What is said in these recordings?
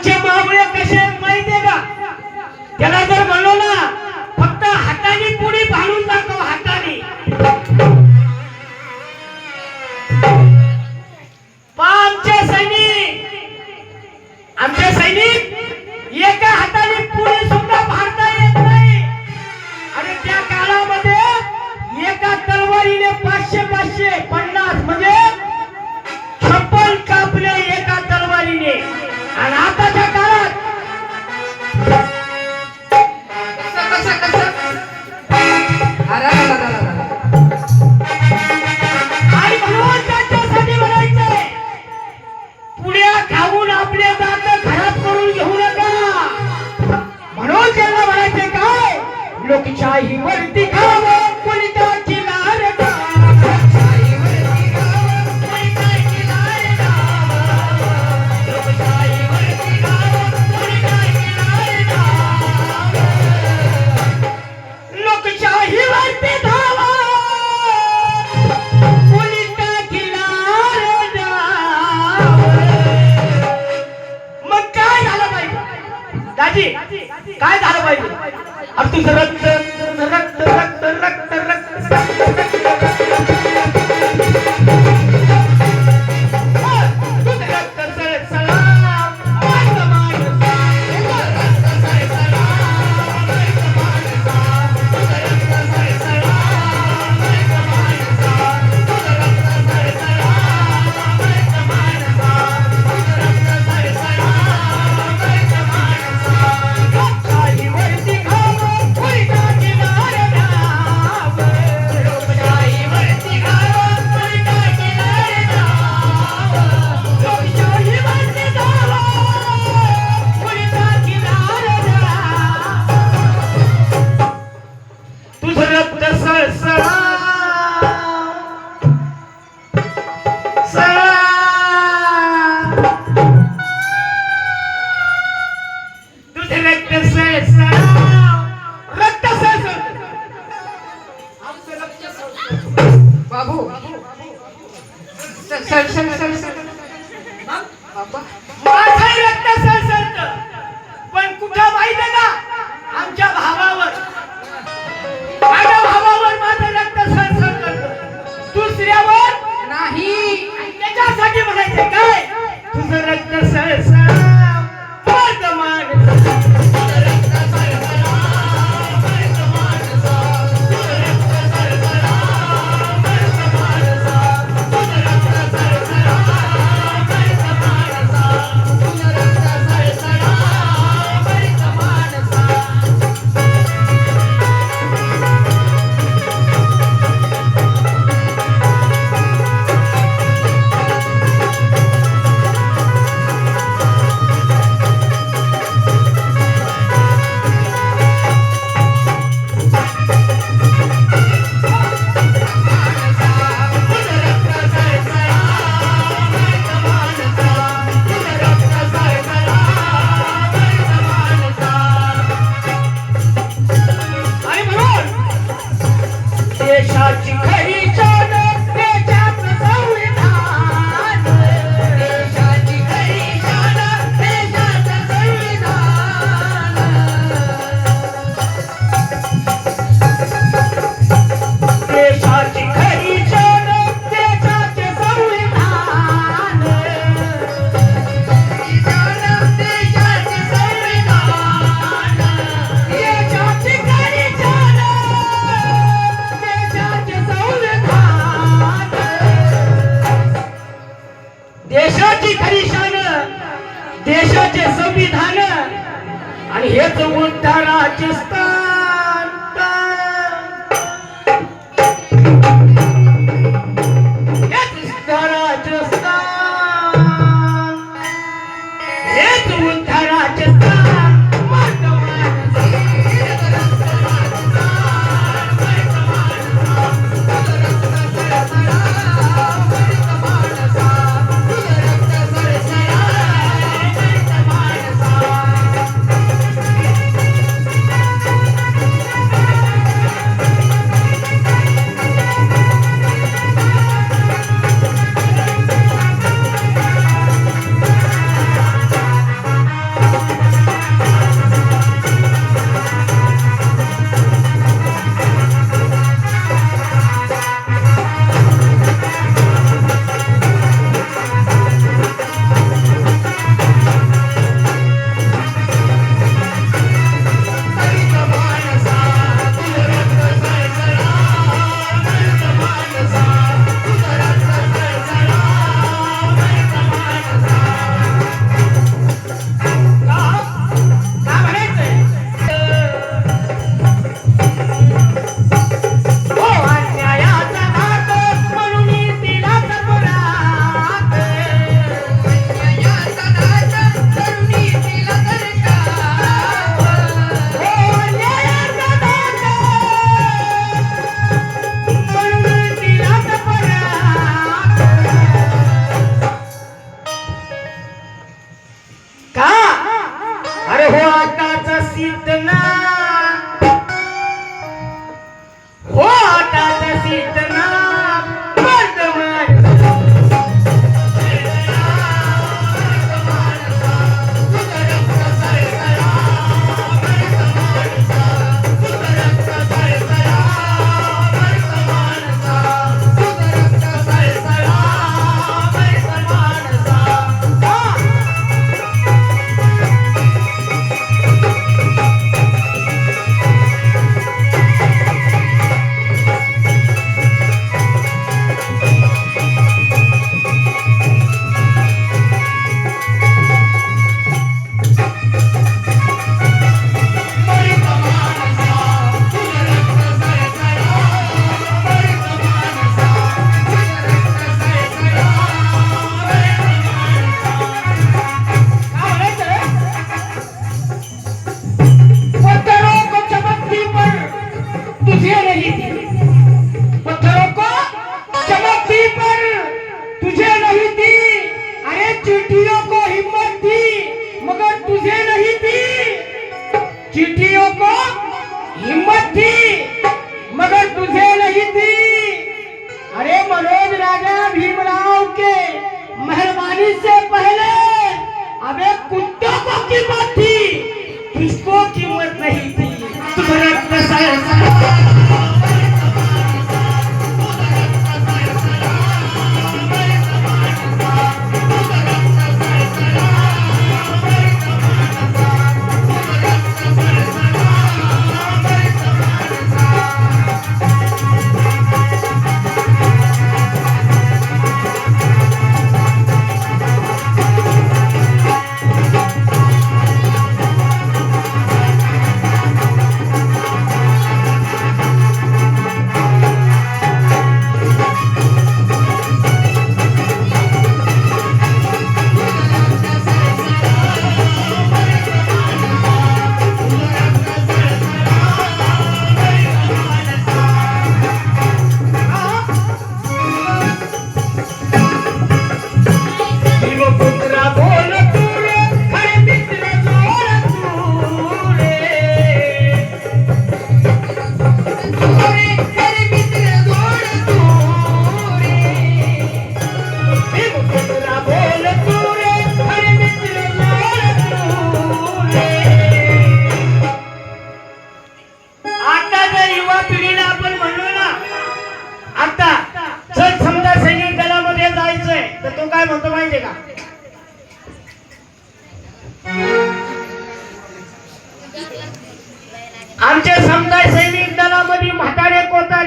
आमच्या आमचे कशा माहितीये का? त्याला Babu sir sir sir sir आणि हेच उद्धाराची स्थान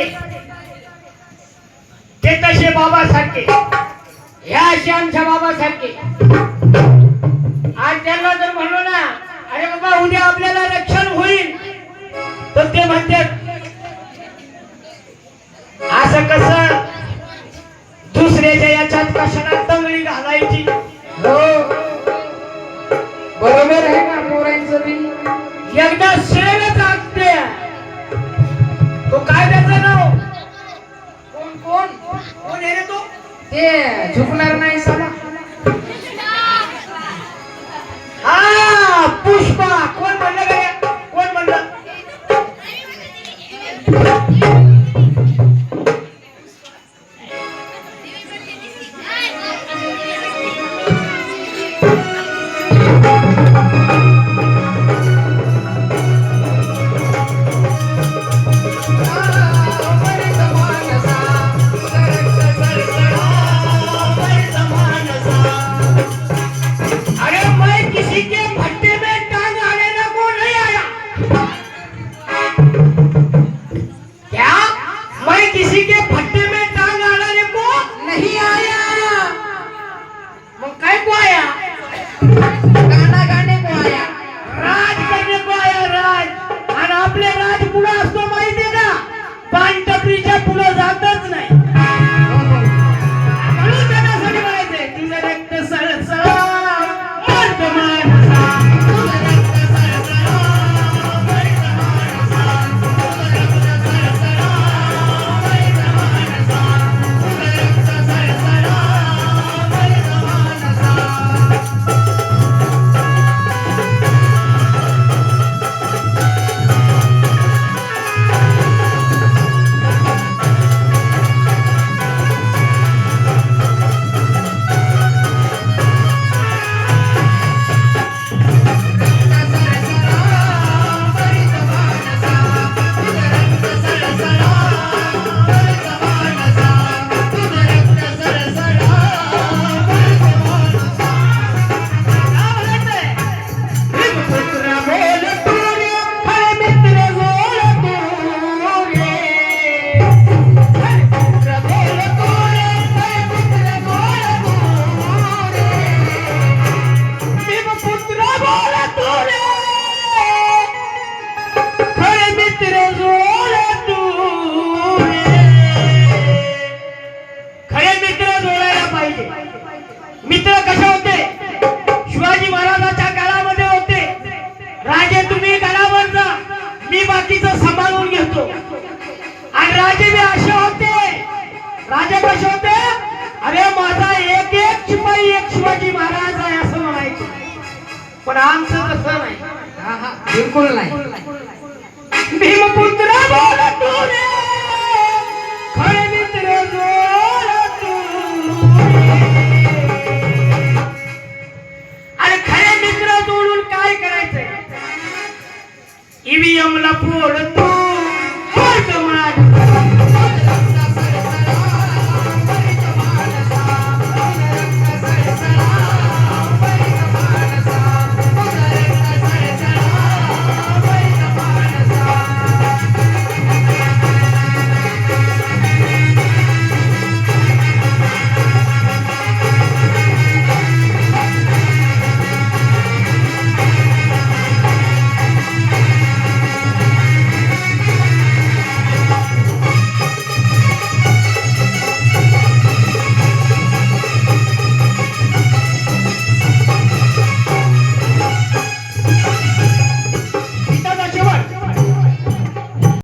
कोतारे ते तसे बाबासारखे. ह्या अशी आमच्या बाबासारखे. आज त्यांना जर म्हणलो ना अरे बाबा उद्या आपल्याला तर ते म्हणतात असं कसं दुसऱ्याच्या याच्यात कशाला तंगडी घालायची? हो. बरोबर आहे का पोरांचं बी. एकदा ते Thank you. पाहिजे. मित्र कसे होते? शिवाजी महाराजाच्या काळामध्ये होते. राजे तुम्ही गडावर जा. मी बाकीचं सांभाळून घेतो. आणि राजे बी असे होते. राजे कसे होते? अरे माझा एक एक शिपाई एक शिवाजी महाराज आहे असं म्हणायचं. पण आमचं तसं नाही. हा हा बिलकुल नाही. भीमपुत्र